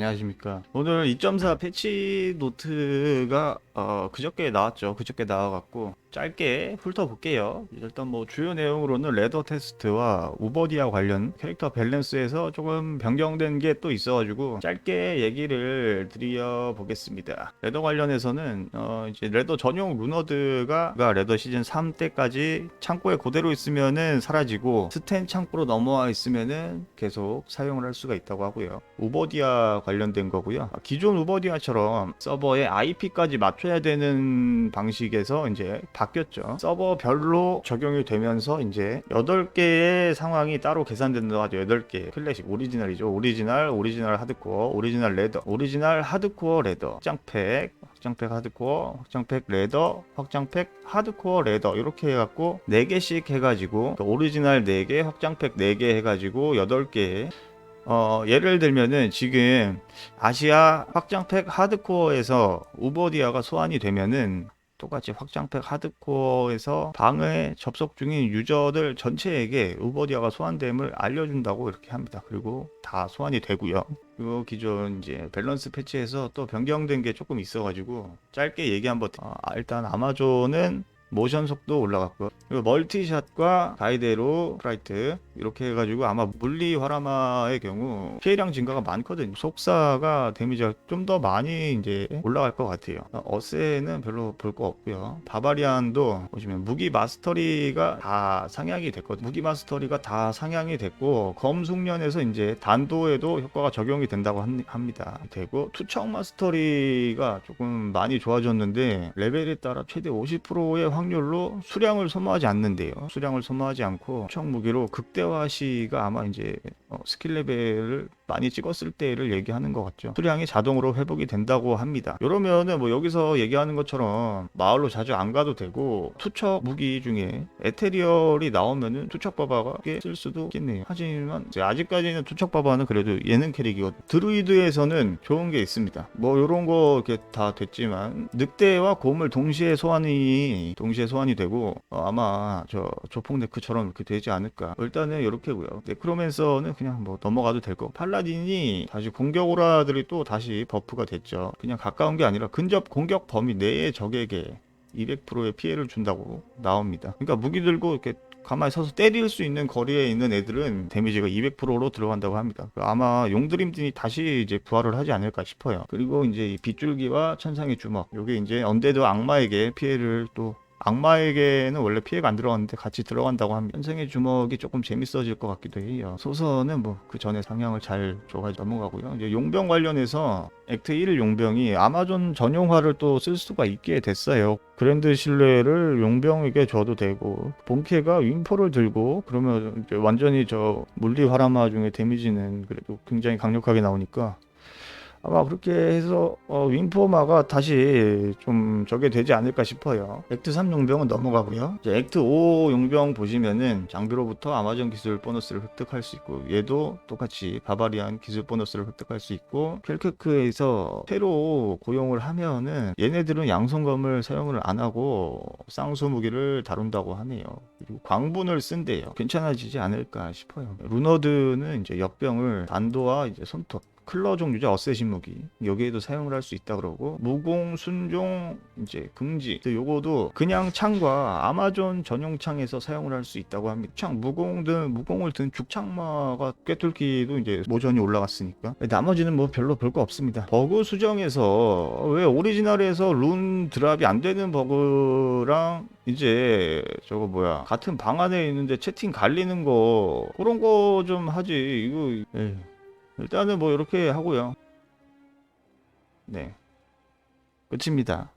안녕하십니까. 오늘 2.4 패치 노트가 어, 그저께 나왔죠. 그저께 나와갖고 짧게 훑어볼게요. 일단 뭐 주요 내용으로는 레더 테스트와 우버디아 관련 캐릭터 밸런스에서 조금 변경된 게 또 있어가지고 짧게 얘기를 드려보겠습니다. 레더 관련해서는 어, 이제 레더 전용 루너드가 레더 시즌 3 때까지 창고에 그대로 있으면은 사라지고 스탠 창고로 넘어와 있으면은 계속 사용을 할 수가 있다고 하고요. 우버디아 관련된 거고요. 아, 기존 우버디아처럼 서버에 IP까지 맞춰야 되는 방식에서 이제 바뀌었죠. 서버별로 적용이 되면서 이제 8개의 상황이 따로 계산된다고 하죠. 8개. 클래식 오리지널이죠. 오리지널, 오리지널 하드코어, 오리지널 레더, 오리지널 하드코어 레더, 확장팩, 확장팩 하드코어, 확장팩 레더, 확장팩 하드코어 레더 이렇게 해갖고 4개씩 해가지고 오리지널 4개, 확장팩 4개 해가지고 8개 어, 예를 들면은 지금 아시아 확장팩 하드코어에서 우버디아가 소환이 되면은 똑같이 확장팩 하드코어에서 방에 접속 중인 유저들 전체에게 우버디아가 소환됨을 알려준다고 이렇게 합니다. 그리고 다 소환이 되고요. 그리고 기존 이제 밸런스 패치에서 또 변경된 게 조금 있어가지고 짧게 얘기 한번 아, 일단 아마존은 모션 속도 올라갔고요. 그리고 멀티샷과 가이데로 프라이트 이렇게 해가지고 아마 물리 활화마의 경우 피해량 증가가 많거든요. 속사가 데미지가 좀 더 많이 이제 올라갈 것 같아요. 어세는 별로 볼 거 없고요. 바바리안도 보시면 무기 마스터리가 다 상향이 됐거든요. 무기 마스터리가 다 상향이 됐고 검숙련에서 이제 단도에도 효과가 적용이 된다고 합니- 합니다. 되고 투척 마스터리가 조금 많이 좋아졌는데 레벨에 따라 최대 50%의 확률로 수량을 소모하지 않는데요. 수량을 소모하지 않고 투척 무기로 극대화 시가 아마 이제 어, 스킬 레벨을 많이 찍었을 때를 얘기하는 것 같죠. 수량이 자동으로 회복이 된다고 합니다. 이러면은 뭐 여기서 얘기하는 것처럼 마을로 자주 안 가도 되고 투척 무기 중에 에테리얼이 나오면은 투척 바바가 쓸 수도 있겠네요. 하지만 아직까지는 투척 바바는 그래도 예능 캐릭이거든. 드루이드에서는 좋은 게 있습니다. 뭐 이런 거 이렇게 다 됐지만 늑대와 곰을 동시에 소환이 동시에 소환이 되고 어, 아마 저 조폭 네크처럼 이렇게 되지 않을까. 일단은 이렇게고요. 네크로맨서는 그냥 뭐 넘어가도 될 거고 팔라딘이 다시 공격 오라들이 또 다시 버프가 됐죠. 그냥 가까운 게 아니라 근접 공격 범위 내의 적에게 200%의 피해를 준다고 나옵니다. 그러니까 무기 들고 이렇게 가만히 서서 때릴 수 있는 거리에 있는 애들은 데미지가 200%로 들어간다고 합니다. 그 아마 용드림들이 다시 이제 부활을 하지 않을까 싶어요. 그리고 이제 이 빗줄기와 천상의 주먹, 요게 이제 언데드 악마에게 피해를 또 악마에게는 원래 피해가 안 들어갔는데 같이 들어간다고 합니다. 현생의 주먹이 조금 재밌어질 것 같기도 해요. 소서는 뭐그 전에 상향을 잘 줘가지고 넘어가고요. 이제 용병 관련해서 액트 1 용병이 아마존 전용화를 또 쓸 수가 있게 됐어요. 그랜드 신뢰를 용병에게 줘도 되고 본캐가 윙포를 들고 그러면 완전히 저 물리 활화마 중에 데미지는 그래도 굉장히 강력하게 나오니까 아마 그렇게 해서 어, 윙포마가 다시 좀 저게 되지 않을까 싶어요. 액트 3 용병은 넘어가고요. 이제 액트 5 용병 보시면은 장비로부터 아마존 기술 보너스를 획득할 수 있고 얘도 똑같이 바바리안 기술 보너스를 획득할 수 있고 켈크크에서 새로 고용을 하면은 얘네들은 양손검을 사용을 안 하고 쌍수 무기를 다룬다고 하네요. 그리고 광분을 쓴대요. 괜찮아지지 않을까 싶어요. 루너드는 이제 역병을 단도와 이제 손톱 클러 종류죠 어쌔신 무기. 여기에도 사용을 할 수 있다 그러고 무공 순종 이제 금지. 요거도 그냥 창과 아마존 전용 창에서 사용을 할 수 있다고 합니다. 창 무공 든 무공을 든 죽창마가 꿰뚫기도 이제 모전이 올라갔으니까. 나머지는 뭐 별로 볼 거 없습니다. 버그 수정에서 왜 오리지널에서 룬 드랍이 안 되는 버그랑 이제 저거 뭐야 같은 방 안에 있는데 채팅 갈리는 거 그런 거 좀 하지. 이거 에이. 일단은 뭐 이렇게 하고요. 네. 끝입니다.